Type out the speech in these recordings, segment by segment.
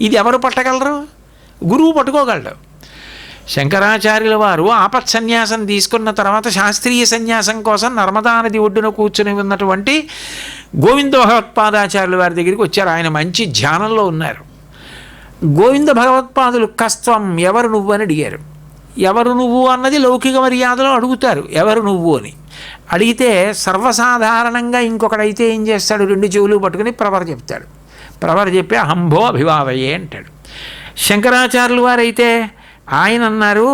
ఇది ఎవరు పట్టగలరు? గురువు పట్టుకోగలడు. శంకరాచార్యుల వారు ఆపత్సన్యాసం తీసుకున్న తర్వాత శాస్త్రీయ సన్యాసం కోసం నర్మదా నది ఒడ్డున కూర్చుని ఉన్నటువంటి గోవింద భగవత్పాదాచార్యుల వారి దగ్గరికి వచ్చారు. ఆయన మంచి ధ్యానంలో ఉన్నారు. గోవింద భగవత్పాదులు కస్త్వం ఎవరు నువ్వు? అని అడిగారు. ఎవరు నువ్వు? అన్నది లౌకిక మర్యాదలో అడుగుతారు. ఎవరు నువ్వు? అని. అడిగితే సర్వసాధారణంగా ఇంకొకడైతే ఏం చేస్తాడు? రెండు చెవులు పట్టుకుని ప్రవర చెప్తాడు. ప్రవర చెప్పి అహంభో అభివావయే అంటాడు. శంకరాచార్యులు వారైతే ఆయన అన్నారు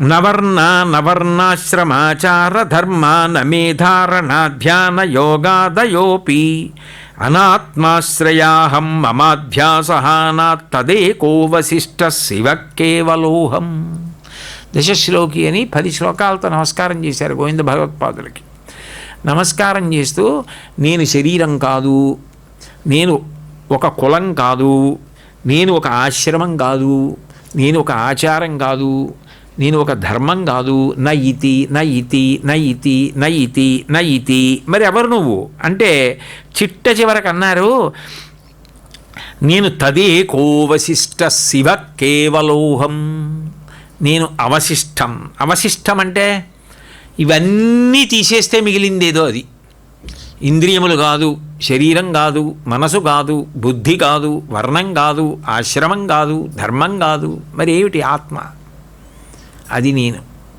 నవర్ణ నవర్ణాశ్రమాచార ధర్మ నమేధారణ ధ్యాన యోగాదయోపి అనాత్మాశ్రయాహం మమాధ్యాసహానా తదేకో వశిష్ట శివ కేవలోహం దశశ్లోకి అని పది శ్లోకాలతో నమస్కారం చేశారు గోవింద భగవత్పాదులకి. నమస్కారం చేస్తూ నేను శరీరం కాదు నేను ఒక కులం కాదు. నేను ఒక ఆశ్రమం కాదు. నేను ఒక ఆచారం కాదు. నేను ఒక ధర్మం కాదు. నయితి నయితి నయితి నయితి నయితి మరి ఎవరు నువ్వు? అంటే చిట్ట చివరకు అన్నారు నేను తదే కోవశిష్ట శివ కేవలోహం. నేను అవశిష్టం. అవశిష్టం అంటే ఇవన్నీ తీసేస్తే మిగిలిందేదో అది. ఇంద్రియములు కాదు. శరీరం కాదు మనసు కాదు బుద్ధి కాదు వర్ణం కాదు ఆశ్రమం కాదు ధర్మం కాదు మరి ఏమిటి ఆత్మ? అది నేను.